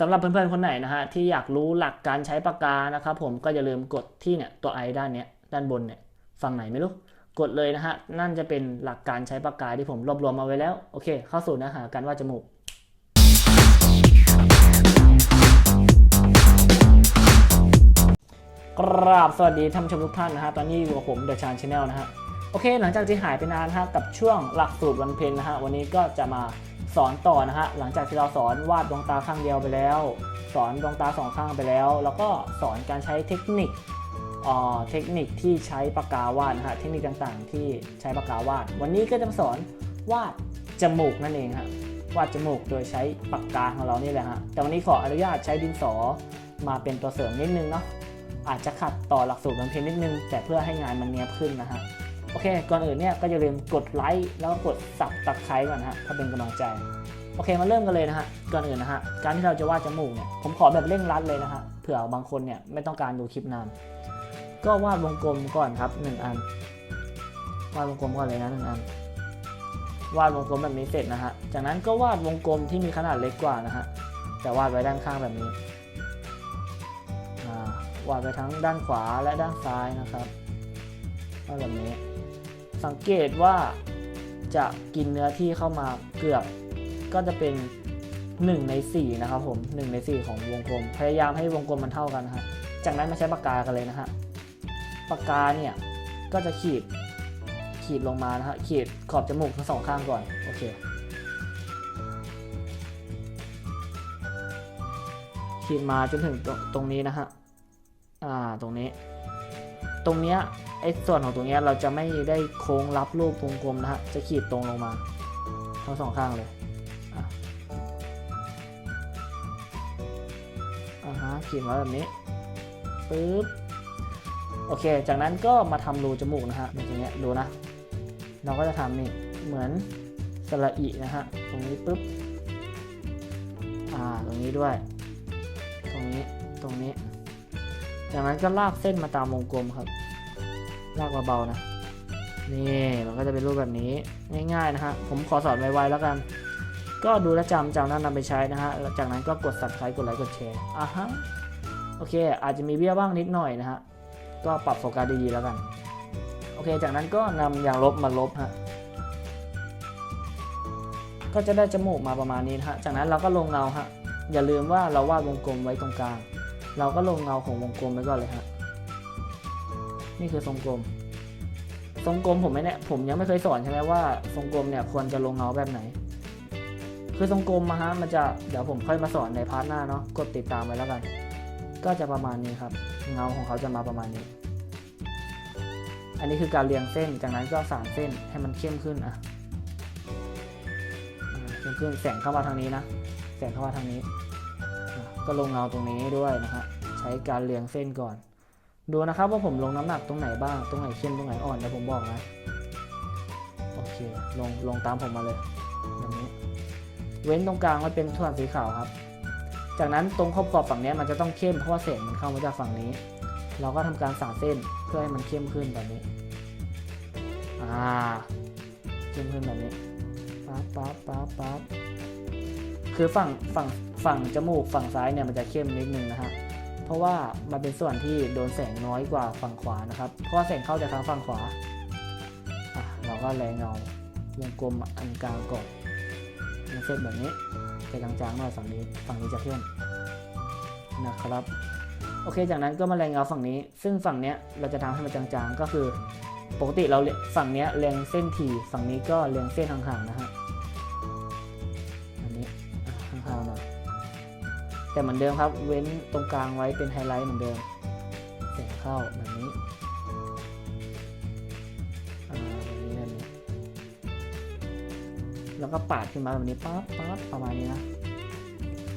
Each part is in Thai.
สำหรับเพื่อนๆคนไหนนะฮะที่อยากรู้หลักการใช้ปากกานะครับผมก็อย่าลืมกดที่เนี่ยตัวไอด้านเนี้ยด้านบนเนี่ยฝั่งไหนไม่รู้กดเลยนะฮะนั่นจะเป็นหลักการใช้ปากกาที่ผมรวบรวมมาไว้แล้ว โอเค เข้าสู่เนื้อหาการวาดจมูกกราบสวัสดีท่านชมทุกท่านนะฮะตอนนี้อยู่กับผมเดอะชานชาแนลนะฮะโอเค หลังจากที่หายไปนานนะฮะกับช่วงหลักสูตรวันเพ็ญนะฮะวันนี้ก็จะมา สอนต่อนะฮะหลังจากที่เราสอนวาดดวงตาข้างเดียวไปแล้ว สอนดวงตาสองข้างไปแล้ว แล้วก็สอนการใช้เทคนิคเทคนิคที่ใช้ปากกาวาดนะฮะเทคนิคต่างๆ ที่ใช้ปากกาวาด วันนี้ก็จะสอนวาดจมูกนั่นเองฮะวาดจมูกโดยใช้ปากกาของเรานี่แหละฮะแต่วันนี้ขออนุญาตใช้ดินสอมาเป็นตัวเสริมนิดนึงเนาะอาจจะขัดต่อหลักสูตรมันเพียงนิดนึง แต่เพื่อให้งานมันเนียบขึ้นนะฮะ โอเค ก่อนอื่นเนี่ยก็อย่าลืมกดไลค์แล้วก็กดสับตะไคร้ก่อนนะฮะถ้าเป็นกำลังใจ โอเคมาเริ่มกันเลยนะฮะ ก่อนอื่นนะฮะ การที่เราจะวาดจมูกเนี่ย ผมขอแบบเร่งรัดเลยนะฮะ เผื่อบางคนเนี่ยไม่ต้องการดูคลิปนาน ก็วาดวงกลมก่อนครับหนึ่งอัน วาดวงกลมก่อนเลยนะหนึ่งอัน วาดวงกลมแบบนี้เสร็จนะฮะ จากนั้นก็วาดวงกลมที่มีขนาดเล็กกว่านะฮะ แต่วาดไว้ด้านข้างแบบนี้อ่าวาดไปทั้งด้านขวาและด้านซ้ายนะครับวาดแบบนี้ สังเกตว่าจะกินเนื้อที่เข้ามาเกือบก็จะเป็น 1 ใน 4 นะครับผม 1 ใน 4 ของวงกลม พยายามให้วงกลมมันเท่ากันนะฮะจากนั้นมาใช้ปากกากันเลยนะฮะปากกาเนี่ยก็จะขีดขีดลงมานะฮะขีดขอบจมูกทั้งสองข้างก่อนโอเคขีดมาจนถึงตรงตรงนี้นะฮะอ่าตรงนี้ ตรงเนี้ย ไอ้ส่วนของตรงนี้เราจะไม่ได้โค้งรับรูปวงกลมนะฮะ จะขีดตรงลงมาทั้งสองข้างเลยอะอ่าฮะขีดมาแบบนี้ปึ๊บโอเค จากนั้นก็มาทำรูจมูกนะฮะในตรงเนี้ยดูนะ เราก็จะทำนี่เหมือนสระอีนะฮะ ตรงนี้ปึ๊บ อ่า ตรงนี้ด้วย ตรงนี้ ตรงนี้ จากนั้นก็ลากเส้นมาตามวงกลมครับ ลากเบาๆนะ นี่มันก็จะเป็นรูปแบบนี้ง่ายๆนะฮะ ผมขอสอนไวๆแล้วกัน ก็ดูแลวจำจากนั้นนำไปใช้นะฮะ จากนั้นก็กด subscribe กดไลค์กดแชร์อะฮะ โอเค อาจจะมีเบี้ยบ้างนิดหน่อยนะฮะ ก็ปรับโฟกัสดีๆแล้วกัน โอเค จากนั้นก็นำยางลบมาลบฮะก็จะได้จมูกมาประมาณนี้นะฮะ จากนั้นเราก็ลงเงาฮะ อย่าลืมว่าเราวาดวงกลมไว้ตรงกลาง เราก็ลงเงาของวงกลมไว้ก่อนเลยฮะ นี่คือทรงกลม ทรงกลมผมไม่เนี่ยผมยังไม่เคยสอนใช่ไหมว่าทรงกลมเนี่ยควรจะลงเงาแบบไหน คือทรงกลมมาฮะมันจะเดี๋ยวผมค่อยมาสอนในพาร์ทหน้าเนาะกดติดตามไว้แล้วกัน ก็จะประมาณนี้ครับ เงาของเขาจะมาประมาณนี้ อันนี้คือการเรียงเส้นจากนั้นก็สานเส้นให้มันเข้มขึ้นอะเข้มขึ้นแสงเข้ามาทางนี้นะแสงเข้ามาทางนี้ ก็ลงเงาตรงนี้ด้วยนะฮะใช้การเรียงเส้นก่อน ดูนะครับว่าผมลงน้ำหนักตรงไหนบ้าง ตรงไหนเข้มตรงไหนอ่อนเดี๋ยวผมบอกนะ โอเค ลงลงตามผมมาเลยแบบนี้ เว้นตรงกลางไว้เป็นส่วนสีขาวครับ จากนั้นตรงขอบขอบฝั่งนี้มันจะต้องเข้มเพราะว่าแสงมันเข้ามาจากฝั่งนี้ เราก็ทำการสานเส้นเพื่อให้มันเข้มขึ้นแบบนี้ อ่า เข้มขึ้นแบบนี้ ปั๊บปั๊บปั๊บปั๊บคือฝั่งฝั่งฝั่งจมูกฝั่งซ้ายเนี่ยมันจะเข้มนิดนึงนะฮะ เพราะว่ามันเป็นส่วนที่โดนแสงน้อยกว่าฝั่งขวานะครับ เพราะแสงเข้าจากทางฝั่งขวา เราก็แรงเงาวงกลมอันกลางก่อนเป็นเส้นแบบนี้ไปจางๆหน่อยฝั่งนี้ ฝั่งนี้จะเข้มนะครับ โอเค จากนั้นก็มาแรงเงาฝั่งนี้ ซึ่งฝั่งเนี้ยเราจะทำให้มันจางๆ ก็คือ ปกติเราฝั่งเนี้ยเรียงเส้นถี่ฝั่งนี้ก็เรียงเส้นห่างๆนะฮะ แต่เหมือนเดิมครับ เว้นตรงกลางไว้เป็นไฮไลท์เหมือนเดิมแสงเข้าแบบนี้อ่าแล้วก็ปาดขึ้นมาแบบนี้ปั๊บปั๊บประมาณนี้นะ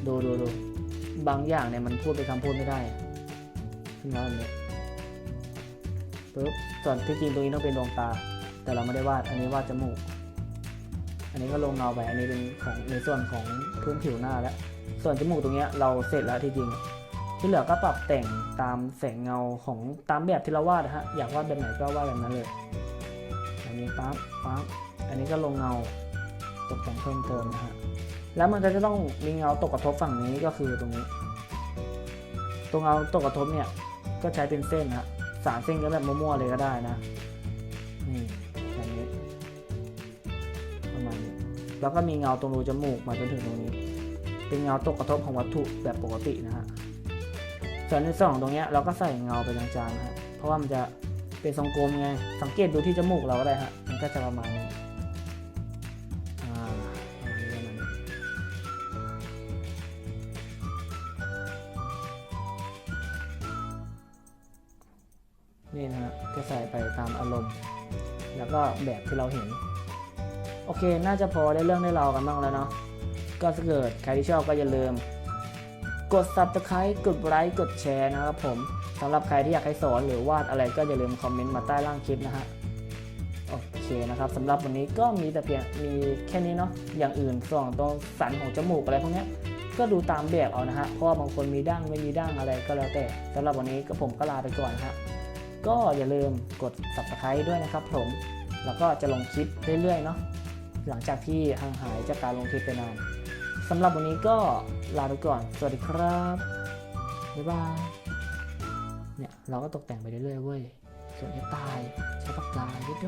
ดูดูดูบางอย่างเนี่ยมันพูดไปคำพูดไม่ได้ขึ้นมาแบบนี้ปุ๊บส่วนที่จริงตรงนี้ต้องเป็นดวงตา แต่เราไม่ได้วาดอันนี้วาดจมูก อันนี้ก็ลงเงาไปอันนี้เป็นของในส่วนของพื้นผิวหน้าแล้ว ส่วนจมูกตรงนี้เราเสร็จแล้วที่จริง ที่เหลือก็ปรับแต่งตามแสงเงาของตามแบบที่เราวาดนะฮะอยากวาดแบบไหนก็วาดแบบนั้นเลยอันนี้ปั๊บปั๊บอันนี้ก็ลงเงาตกแต่งเพิ่มเติมนะฮะแล้วมันก็จะต้องมีเงาตกกระทบฝั่งนี้ก็คือตรงนี้ ตรงเงาตกกระทบเนี่ยก็ใช้เป็นเส้นฮะสามเส้นก็แบบมั่วๆเลยก็ได้นะนี่แบบนี้ประมาณนี้แล้วก็มีเงาตรงรูจมูกมาจนถึงตรงนี้ เป็นเงาตกกระทบของวัตถุแบบปกตินะฮะส่วนในส่วนตรงเนี้ยเราก็ใส่เงาไปจางๆนะฮะเพราะว่ามันจะเป็นทรงกลมไง สังเกตดูที่จมูกเราก็ได้ฮะมันก็จะประมาณนี้นี่นะฮะก็ใส่ไปตามอารมณ์ แล้วก็แบบที่เราเห็น โอเค น่าจะพอได้เรื่องได้ราวกันบ้างแล้วเนาะ ก็ถ้าเกิดใครที่ชอบก็อย่าลืม กด subscribe กดไลค์กดแชร์นะครับผมสำหรับใครที่อยากให้สอนหรือวาดอะไรก็อย่าลืมคอมเมนต์มาใต้ล่างคลิปนะฮะโอเคนะครับสำหรับวันนี้ก็มีแต่เพียงมีแค่นี้เนาะอย่างอื่นส่วนตรงสันของจมูกอะไรพวกนี้ก็ดูตามแบบเอานะฮะเพราะว่าบางคนมีดั้งไม่มีดั้งอะไรก็แล้วแต่สำหรับวันนี้ก็ผมก็ลาไปก่อนฮะก็อย่าลืมกด subscribe ด้วยนะครับผมแล้วก็จะลงคลิปเรื่อยๆเนาะหลังจากที่ห่างหายจากการลงคลิปไปนาน สำหรับวันนี้ก็ลาไปก่อน สวัสดีครับ บ๊ายบาย เนี่ย เราก็ตกแต่งไปเรื่อยๆเว้ย ส่วนไอ้ตาย ใช้ปากกาเยดโด